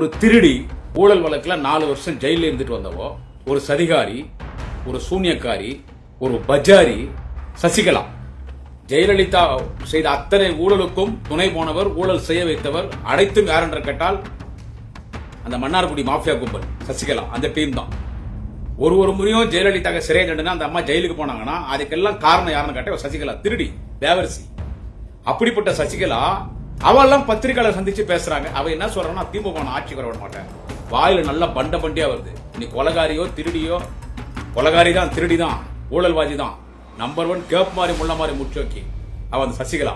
ஒரு திருடி ஊழல் வழக்கில் நாலு வருஷம் ஜெயிலில் இருந்துட்டு வந்தவோ ஒரு சதிகாரி ஒரு சூன்யக்காரி ஒரு பஜாரி சசிகலா. ஜெயலலிதா செய்த அத்தனை ஊழலுக்கும் துணை போனவர் ஊழல் செய்ய வைத்தவர் அனைத்தும் யார் என்று கேட்டால் அந்த மன்னார்குடி மாஃபியா கும்பல் சசிகலா. அந்த டீம் தான். ஒரு ஒரு முறையும் ஜெயலலிதா சிறை தண்டனை அந்த அம்மா ஜெயிலுக்கு போனாங்கன்னா அதுக்கெல்லாம் காரணம் யாருன்னு கேட்டால் சசிகலா. திருடி தேவரசி அப்படிப்பட்ட சசிகலா அவெல்லாம் பத்திரிகையாளர் சந்திச்சு பேசுறாங்க. அவ என்ன சொல்றான்னா திமுக நான் ஆட்சிக்கு வர மாட்டேன். வாயில நல்லா பண்ட பண்டியா வருது. நீ கொலகாரியோ திருடியோ கொலகாரி தான் திருடி தான் ஊழல்வாதி தான். நம்பர் ஒன் கேப் மாதிரி முள்ள மாதிரி முச்சோக்கி அவன் அந்த சசிகலா.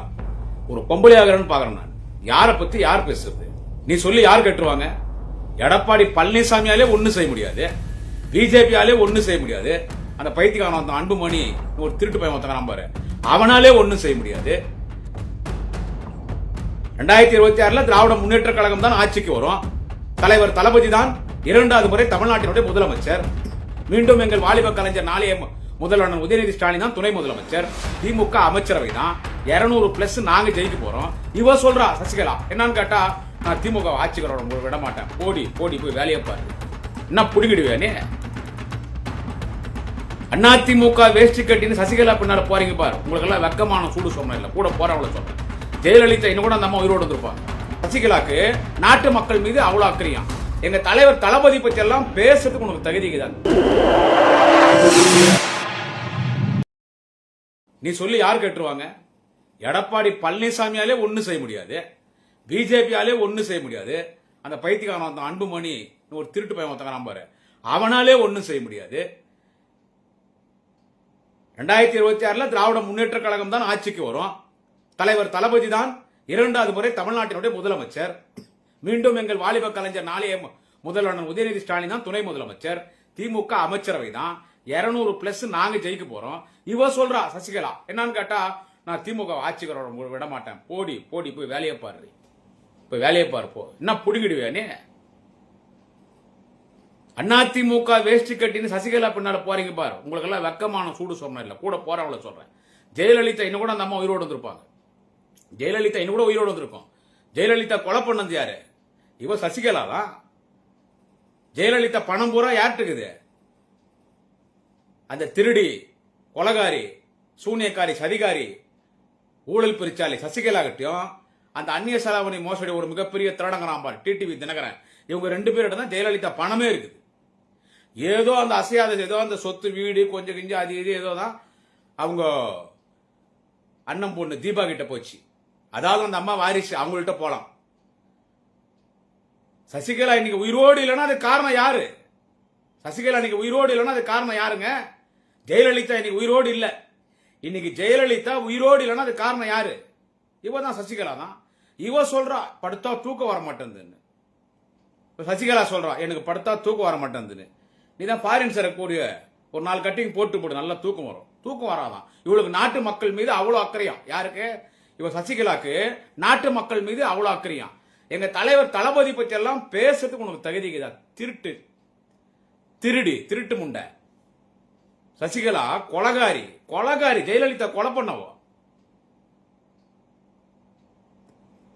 ஒரு பொம்பளை பாக்குறேன் நான். யாரை பத்தி யார் பேசுறது? நீ சொல்லி யார் கட்டுருவாங்க எடப்பாடி பழனிசாமியாலே ஒன்றும் செய்ய முடியாது. பிஜேபியாலே ஒன்றும் செய்ய முடியாது. அந்த பைத்தியக்காரன் அந்த அன்புமணி ஒரு திருட்டு பையன் ஒருத்தன் நம்பாரு அவனாலே ஒன்றும் செய்ய முடியாது. ரெண்டாயிரத்தி இருபத்தி ஆறுல திராவிட முன்னேற்ற கழகம் தான் ஆட்சிக்கு வரும். தலைவர் தளபதி தான் இரண்டாவது முறை தமிழ்நாட்டினுடைய முதலமைச்சர். மீண்டும் எங்கள் வாலிப கலைஞர் நாளைய மு- முதல்வர் உதயநிதி ஸ்டாலின் தான் துணை முதலமைச்சர். திமுக அமைச்சரவை தான். இருநூறு பிளஸ் நாங்க ஜெயிக்க போறோம். இவ சொல்றா சசிகலா என்னன்னு கேட்டா நான் திமுக ஆட்சிக்கு விட மாட்டேன். போடி போடி போய் வேலையை பாரு. என்ன புடுங்கிடுவேனே நீ? அதிமுக வேஷ்டி கட்டின்னு சசிகலா பின்னால போறீங்க பாரு. உங்களுக்கு எல்லாம் வெக்கமான சூடு சொன்ன இல்ல கூட போறவங்கள சொல்றேன் ஜெயலலிதா இன்னும் கூட அந்த அம்மா உயிரோடு வந்திருப்பாங்க சசிகலாக்கு நாட்டு மக்கள் மீது அவ்வளோ அக்கறையாம் எங்க தலைவர் தளபதி பற்றி எல்லாம் பேசுறதுக்கு உனக்கு தகுதிக்குதான் நீ சொல்லி யார் கேட்டுருவாங்க? எடப்பாடி பழனிசாமியாலே ஒன்றும் செய்ய முடியாது. பிஜேபியாலே ஒன்றும் செய்ய முடியாது. அந்த பைத்தியக்காரன் அந்த அன்புமணி ஒரு திருட்டு பையன் ஒருத்தன் பாரு. அவனாலே ஒன்றும் செய்ய முடியாது. ரெண்டாயிரத்தி இருபத்தி ஆறில் திராவிட முன்னேற்ற கழகம் தான் ஆட்சிக்கு வரும். தலைவர் தளபதி தான் இரண்டாவது முறை தமிழ்நாட்டினுடைய முதலமைச்சர். மீண்டும் எங்கள் வாலிப கலைஞர் நாளைய மு- முதல்வர் உதயநிதி ஸ்டாலின் தான் துணை முதலமைச்சர். திமுக அமைச்சரவை தான். இருநூறு பிளஸ் நாங்க ஜெயிக்க போறோம். இவ சொல்றா சசிகலா என்னன்னு கேட்டா நான் திமுக ஆட்சிக்கு விட மாட்டேன் போடி போடி போய் வேலையை பாரு. போய் வேலையை பாரு போ. என்ன புடுங்கிடுவேனே அண்ணா அதிமுக வேஷ்டி கட்டின்னு சசிகலா பின்னால போறீங்க பாரு. உங்களுக்கு எல்லாம் வெக்கமான சூடு சொன்ன இல்ல. கூட போறவங்கள சொல்றேன். ஜெயலலிதா இன்னும் கூட அந்த அம்மா உயிரோடு வந்திருப்பாங்க. ஜெயலலிதா இன்னும் கூட உயிரோடு வந்திருக்கும். ஜெயலலிதா கொலை பண்ணது யாரு? இவ சசிகலாவா? ஜெயலலிதா பணம் பூரா யார்ட்டுக்குது அந்த திருடி கொலகாரி சூனியக்காரி சதிகாரி ஊழல் பிரிச்சாலி சசிகலா கிட்டையும் அந்த அந்நிய செலாவணி மோசடி ஒரு மிகப்பெரிய திருடங்கறான் டிடிவி தினகரன். இவங்க ரெண்டு பேர்கிட்ட தான் ஜெயலலிதா பணமே இருக்குது. ஏதோ அந்த அசையாத ஏதோ அந்த சொத்து வீடு கொஞ்சம் கிஞ்சம் அது இது ஏதோ தான் அவங்க அண்ணன் பொண்ணு தீபா கிட்ட போச்சு. அதாவது அந்த அம்மா வாரிசு அவங்கள்ட்ட போலாம். சசிகலா இன்னைக்கு உயிரோடு இல்லைன்னா அது காரணம் யாரு? சசிகலா இன்னைக்கு உயிரோடு இல்லைன்னா அது காரணம் யாருங்க? ஜெயலலிதா இன்னைக்கு உயிரோடு இல்லை. இன்னைக்கு ஜெயலலிதா உயிரோடு இல்லைன்னா அது காரணம் யாரு? இவ தான் சசிகலா தான். இவ சொல்றா படுத்தா தூக்கம் வர மாட்டேங்குதுன்னு. சசிகலா சொல்றா எனக்கு படுத்தா தூக்கம் வர மாட்டேங்குதுன்னு. நீ தான் ஃபாரின் கூடிய ஒரு நாலு கட்டிங் போட்டு போடு நல்லா தூக்கம் வரும். தூக்கம் வராதான். இவளுக்கு நாட்டு மக்கள் மீது அவ்வளோ அக்கறையும் யாருக்கு? இவ சசிகலாக்கு நாட்டு மக்கள் மீது அவ்வளோ அக்கறையாம் எங்க தலைவர் தளபதி பத்தி எல்லாம் பேசுறதுக்கு உனக்கு தகுதிக்குதா திருட்டு. திருடி திருட்டு முண்டை. சசிகலா கொலகாரி கொலகாரி ஜெயலலிதா கொலை பண்ணவோ?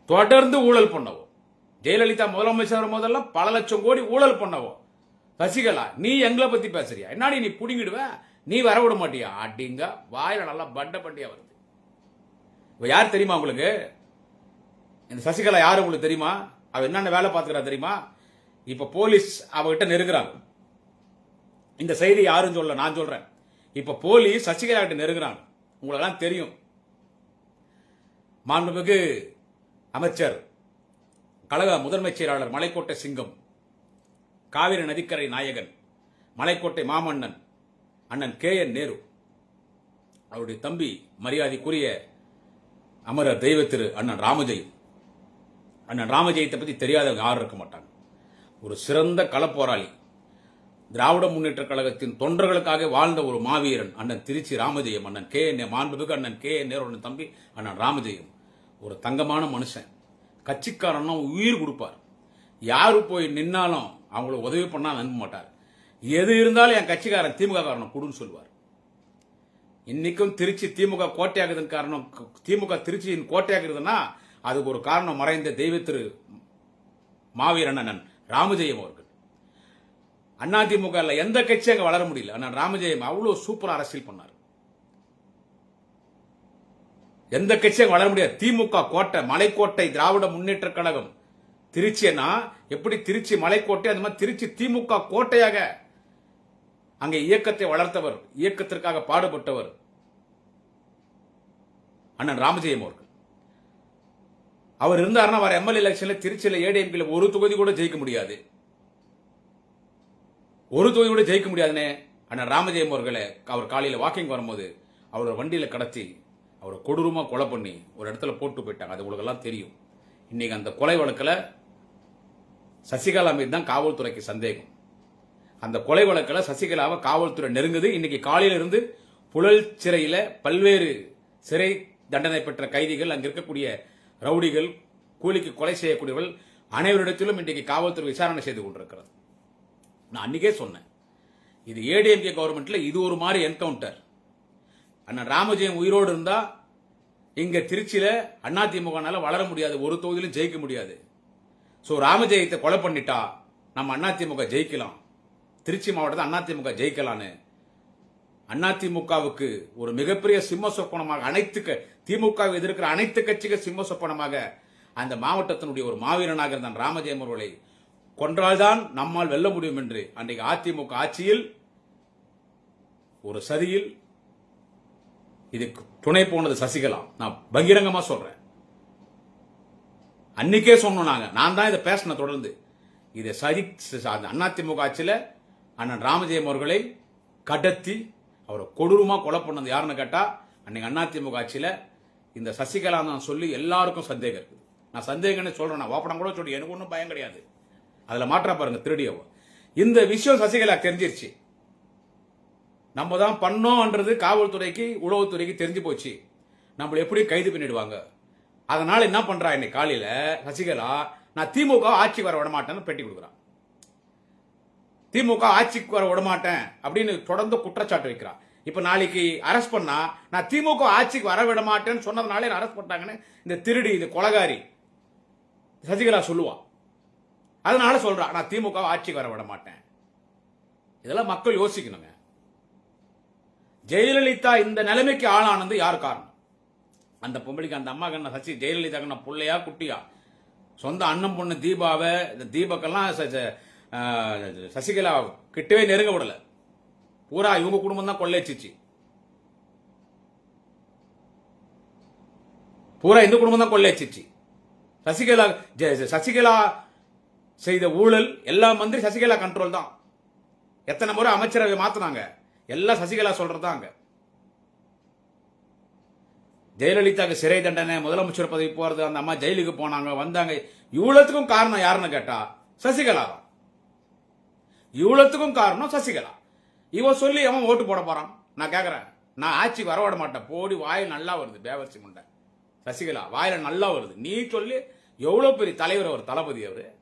தொடர்ந்து ஊழல் பண்ணவோ? ஜெயலலிதா முதலமைச்சர் முதல்ல பல லட்சம் கோடி ஊழல் பண்ணவோ? சசிகலா நீ எங்களை பத்தி பேசுறியா? என்னாடி நீ புடிங்கிடுவ? நீ வர விட மாட்டியா? அடிங்க வாயில நல்லா பண்ட பண்டியா வருது. இப்போ யார் தெரியுமா உங்களுக்கு? இந்த சசிகலா யார் உங்களுக்கு தெரியுமா? அவர் என்னென்ன வேலை பார்த்துக்கிறா தெரியுமா? இப்போ போலீஸ் அவகிட்ட நெருங்குறாங்க. இந்த செய்தி யாரும் சொல்ல நான் சொல்றேன். இப்போ போலீஸ் சசிகலா கிட்ட நெருங்குறாங்க. உங்களெல்லாம் தெரியும். மாண்புமிகு அமைச்சர் கழக முதன்மைச் செயலாளர் மலைக்கோட்டை சிங்கம் காவிரி நதிக்கரை நாயகன் மலைக்கோட்டை மாமன்னன் அண்ணன் கே என் நேரு அவருடைய தம்பி மரியாதைக்குரிய அமரர் தெய்வ திரு அண்ணன் ராமஜெயம் அண்ணன் ராமஜெயத்தை பற்றி தெரியாதவங்க யாரும் இருக்க மாட்டாங்க. ஒரு சிறந்த களப்போராளி. திராவிட முன்னேற்ற கழகத்தின் தொண்டர்களுக்காக வாழ்ந்த ஒரு மாவீரன் அண்ணன் திருச்சி ராமஜெயம் அண்ணன் கே. என். மாண்புமிகு அண்ணன் கே. என். நேரு தம்பி அண்ணன் ராமஜெயம். ஒரு தங்கமான மனுஷன். கட்சிக்காரன்னா உயிர் கொடுப்பார். யாரு போய் நின்னாலும் அவங்கள உதவி பண்ணா நம்ப மாட்டார். எது இருந்தாலும் என் கட்சிக்காரன் திமுக காரனை கொடுன்னு சொல்லுவார். இன்னைக்கும் திருச்சி திமுக கோட்டையாகுதுன்னு காரணம் திமுக திருச்சியின் கோட்டையாகிறதுனா அதுக்கு ஒரு காரணம் மறைந்த தெய்வ திரு மாவீரன் அண்ணன் ராமஜெயம் அவர்கள். அண்ணா திமுக எந்த கட்சியும் அங்கே வளர முடியல. ஆனால் ராமஜெயம் அவ்வளோ சூப்பராக அரசியல் பண்ணார். எந்த கட்சியும் வளர முடியாது. திமுக கோட்டை மலைக்கோட்டை திராவிட முன்னேற்ற கழகம். திருச்சினா எப்படி திருச்சி மலைக்கோட்டை அந்த மாதிரி திருச்சி திமுக கோட்டையாக அங்கே இயக்கத்தை வளர்த்தவர் இயக்கத்திற்காக பாடுபட்டவர் அண்ணன் ராமஜெயம் அவர்கள். அவர் இருந்தாருன்னா அவர் எம்எல்ஏ எலெக்ஷன்ல திருச்சியில் ஏடிஎம்கில ஒரு தொகுதி கூட ஜெயிக்க முடியாது. ஒரு தொகுதி கூட ஜெயிக்க முடியாதுனே அண்ணன் ராமஜெயம் அவர்களை அவர் காலையில் வாக்கிங் வரும்போது அவரோட வண்டியில் கடத்தி அவரை கொடூரமாக கொலை பண்ணி ஒரு இடத்துல போட்டு போயிட்டாங்க. அது உங்களுக்கெல்லாம் தெரியும். இன்னைக்கு அந்த கொலை வழக்கில் சசிகலா மீது தான் காவல்துறைக்கு சந்தேகம். அந்த கொலை வழக்கில் சசிகலாவை காவல்துறை நெருங்குது. இன்னைக்கு காலையிலிருந்து புழல் சிறையில பல்வேறு சிறை தண்டனை பெற்ற கைதிகள் அங்க இருக்கக்கூடிய ரவுடிகள் கூலிக்கு கொலை செய்யக்கூடியவர்கள் அனைவரிடத்திலும் இன்றைக்கு காவல்துறை விசாரணை செய்து கொண்டிருக்கிறது. நான் அன்னைக்கே சொன்னேன். இது ஏடிஎம்கே கவர்மெண்ட்ல இது ஒரு மாதிரி என்கவுண்டர் அண்ணன் ராமஜெயம் உயிரோடு இருந்தா இங்க திருச்சியில அதிமுகனால வளர முடியாது. ஒரு தொகுதியிலும் ஜெயிக்க முடியாது. ஸோ ராமஜெயத்தை கொலை பண்ணிட்டா நம்ம அதிமுக ஜெயிக்கலாம். திருச்சி மாவட்டத்தில் அதிமுக ஜெயிக்கலான்னு. அதிமுகவுக்கு ஒரு மிகப்பெரிய சிம்ம சொப்பனமாக அனைத்து திமுக எதிர்க்கிற அனைத்து கட்சிகள் சிம்ம சொப்பனமாக அந்த மாவட்டத்தினுடைய ஒரு மாவீரனாக இருந்த ராமஜெயம் அவர்களை கொன்றால்தான் நம்மால் வெல்ல முடியும் என்று அன்றைக்கு அதிமுக ஆட்சியில் ஒரு சதியில் இதுக்கு துணை போனது சசிகலா. நான் பகிரங்கமா சொல்றேன். அன்னைக்கே சொன்னோம் நாங்க. நான் தான் இதை பேசின தொடர்ந்து. இதை சரி அந்த அதிமுக ஆட்சியில் அண்ணன் ராமஜெயம் அவர்களை கடத்தி அவரை கொடூரமாக கொலை பண்ணது யாருன்னு கேட்டால் அன்னைக்கு அதிமுக ஆட்சியில் இந்த சசிகலா தான் சொல்லி எல்லாருக்கும் சந்தேகம் இருக்குது. நான் சந்தேகம்னு சொல்கிறேன் நான் ஓப்பனம் கூட சொல்லி எனக்கு ஒன்றும் பயம் கிடையாது. அதில் மாற்றா பாருங்க திருடியவோ. இந்த விஷயம் சசிகலா தெரிஞ்சிருச்சு. நம்ம தான் பண்ணோம்ன்றது காவல்துறைக்கு உளவுத்துறைக்கு தெரிஞ்சு போச்சு. நம்மளை எப்படி கைது பண்ணிடுவாங்க? அதனால என்ன பண்றா இன்னைக்கு காலையில சசிகலா நான் திமுக ஆட்சி வர விட மாட்டேன்னு பெட்டி கொடுக்குறான். திமுக ஆட்சிக்கு வர விட மாட்டேன் அப்படின்னு தொடர்ந்து குற்றச்சாட்டு வைக்கிறான் இப்போ நாளைக்கு அரெஸ்ட் பண்ணா நான் திமுக ஆட்சிக்கு வர விட மாட்டேன்னு சொன்னதுனால அரெஸ்ட் பண்ணிட்டாங்கன்னு இந்த திருடி இந்த கொலகாரி சசிகலா சொல்லுவா. அதனால சொல்றா நான் திமுக ஆட்சிக்கு வர விட மாட்டேன் இதெல்லாம் மக்கள் யோசிக்கணுங்க. ஜெயலலிதா இந்த நிலைமைக்கு ஆளானது யார் காரணம்? அந்த பொம்பளைக்கு அந்த அம்மா கண்ண சசி ஜெயலலிதா கண்ண புள்ளையா குட்டியா? சொந்த அண்ணன் பொண்ணு தீபாவை இந்த தீபக்கெல்லாம் ச- ச- சசிகலா கிட்டவே நெருங்க விடல. பூரா இவங்க குடும்பம் தான் கொள்ளையடிச்சிச்சு. பூரா இந்த குடும்பம் தான் கொள்ளையடிச்சிச்சு. சசிகலா ஜெ- சசிகலா செய்த ஊழல் எல்லா மந்திரி சசிகலா கண்ட்ரோல் தான். எத்தனை முறை அமைச்சரவை மாத்தினாங்க. எல்லாம் சசிகலா சொல்றதாங்க ஜெயலலிதாக்கு சிறை தண்டனை முதலமைச்சர் பதவி போறது அந்த அம்மா ஜெயிலுக்கு போனாங்க வந்தாங்க. இவ்வளவுக்கும் காரணம் யாருன்னு கேட்டா சசிகலா தான். இவ்வளோத்துக்கும் காரணம் சசிகலா. இவன் சொல்லி அவன் ஓட்டு போட போறான்? நான் கேட்குறேன் நான் ஆட்சிக்கு வரவிட மாட்டேன். போடி வாயில் நல்லா வருது பேவர்ச்சி முண்டை சசிகலா வாயில நல்லா வருது. நீ சொல்லி எவ்வளோ பெரிய தலைவர் அவர் தளபதி அவர்?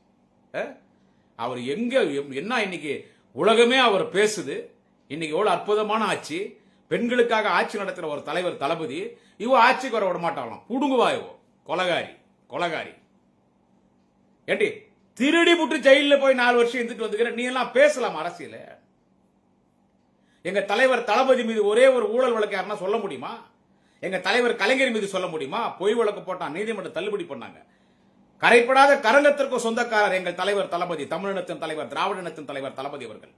அவர் எங்க எம்- என்ன இன்னைக்கு உலகமே அவர் பேசுது? இன்னைக்கு எவ்வளோ அற்புதமான ஆட்சி? பெண்களுக்காக ஆட்சி நடத்துகிற ஒரு தலைவர் தளபதி. இவ ஆட்சிக்கு வர விட மாட்டாங்களாம் புடுங்குவா இவோ கொலகாரி கொலகாரி. ஏண்டி? திருடி புட்டு ஜெயிலில் போய் நாலு வருஷம் இருந்துட்டு வந்துக்கிற நீ எல்லாம் பேசலாம் அரசியல. எங்க தலைவர் தளபதி மீது ஒரே ஒரு ஊழல் வழக்கு யாருன்னா சொல்ல முடியுமா? எங்க தலைவர் கலைஞர் மீது சொல்ல முடியுமா? பொய் வழக்கு போட்டான் நீதிமன்றம் தள்ளுபடி பண்ணாங்க. கரைப்படாத கரங்கத்திற்கு சொந்தக்காரர் எங்கள் தலைவர் தளபதி தமிழினத்தின் தலைவர் திராவிடத்தின் தலைவர் தளபதி அவர்கள்.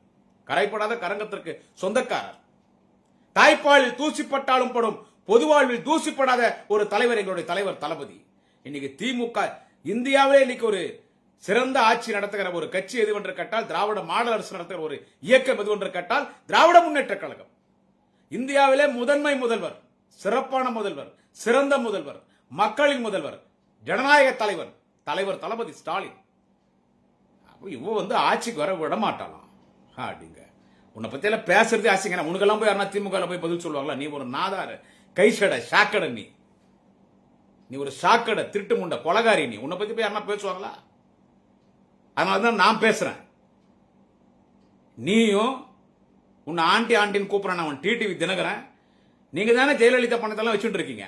கரைப்படாத கரங்கத்திற்கு சொந்தக்காரர். தாய்ப்பாலில் தூசிப்பட்டாலும் படும் பொது வாழ்வில் தூசிப்படாத ஒரு தலைவர் எங்களுடைய தலைவர் தளபதி. இன்னைக்கு திமுக இந்தியாவிலே இன்னைக்கு ஒரு சிறந்த ஆட்சி நடத்துகிற ஒரு கட்சி எதுவென்று கேட்டால் திராவிட மாடல் அரசு நடத்துகிற ஒரு இயக்கம் எதுவென்று கேட்டால் திராவிட முன்னேற்ற கழகம். இந்தியாவிலே முதன்மை முதல்வர் சிறப்பான முதல்வர் சிறந்த முதல்வர் மக்களின் முதல்வர் ஜனநாயக தலைவர் தலைவர் தளபதி ஸ்டாலின். இவ வந்து ஆட்சிக்கு வர விட மாட்டாளாம் அப்படிங்க உன்னை பத்தி எல்லாம் பேசுறதே ஆசைங்க உனக்கெல்லாம் போய் யாருன்னா திமுக போய் பதில் சொல்லுவாங்களா? நீ ஒரு நாதார. கைசட சாக்கடை நீ. நீ ஒரு சாக்கடை திருட்டு முண்ட கொலகாரி நீ. உன்னை பத்தி போய் யாருன்னா பேசுவாங்களா? அதனால தான் நான் பேசுறேன். நீயும் உன்னை ஆண்டி ஆண்டின்னு கூப்பிடுறான் அவன் டிடிவி தினகரன். நீங்க தானே ஜெயலலிதா பணத்தெல்லாம் வச்சுட்டு இருக்கீங்க.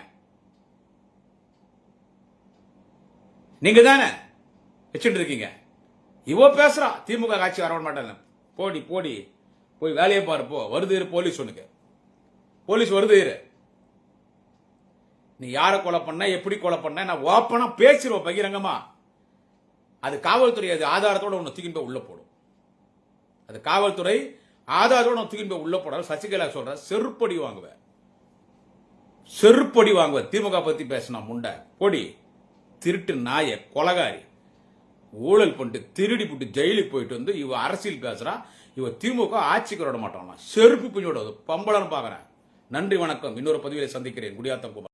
நீங்க தானே வச்சுட்டு இருக்கீங்க. இவோ பேசுறா திமுக காட்சி வர மாட்டேன் போடி போடி. போய் வேலையை பாரு போ. வருது இரு போலீஸ் உனக்கு போலீஸ் வருது இரு. நீ யாரை கொலை பண்ண எப்படி கொலை பண்ண நான் ஓப்பனா பேசிடுவோம் பகிரங்கமா. அது காவல்துறை அது ஆதாரத்தோட ஒன்று தூக்கின் போய் உள்ள போடும். அது காவல்துறை ஆதாரத்தோட ஒன்று தூக்கிட்டு போய் உள்ள போட சசிகலா சொல்ற செருப்படி வாங்குவேன் செருப்படி வாங்குவேன் திமுக பத்தி பேசினா முண்டை. பொடி திருட்டு நாய கொலகாரி. ஊழல் பண்ணிட்டு திருடி போட்டு ஜெயிலுக்கு போயிட்டு வந்து இவ அரசியல் பேசுகிறான் இவ திமுக ஆட்சிக்கு விட மாட்டான் செருப்பு பிஞ்சோட பம்பளம் பார்க்குறேன் நன்றி வணக்கம். இன்னொரு பதவியில் சந்திக்கிறேன். குடியாத்தம் குமார்.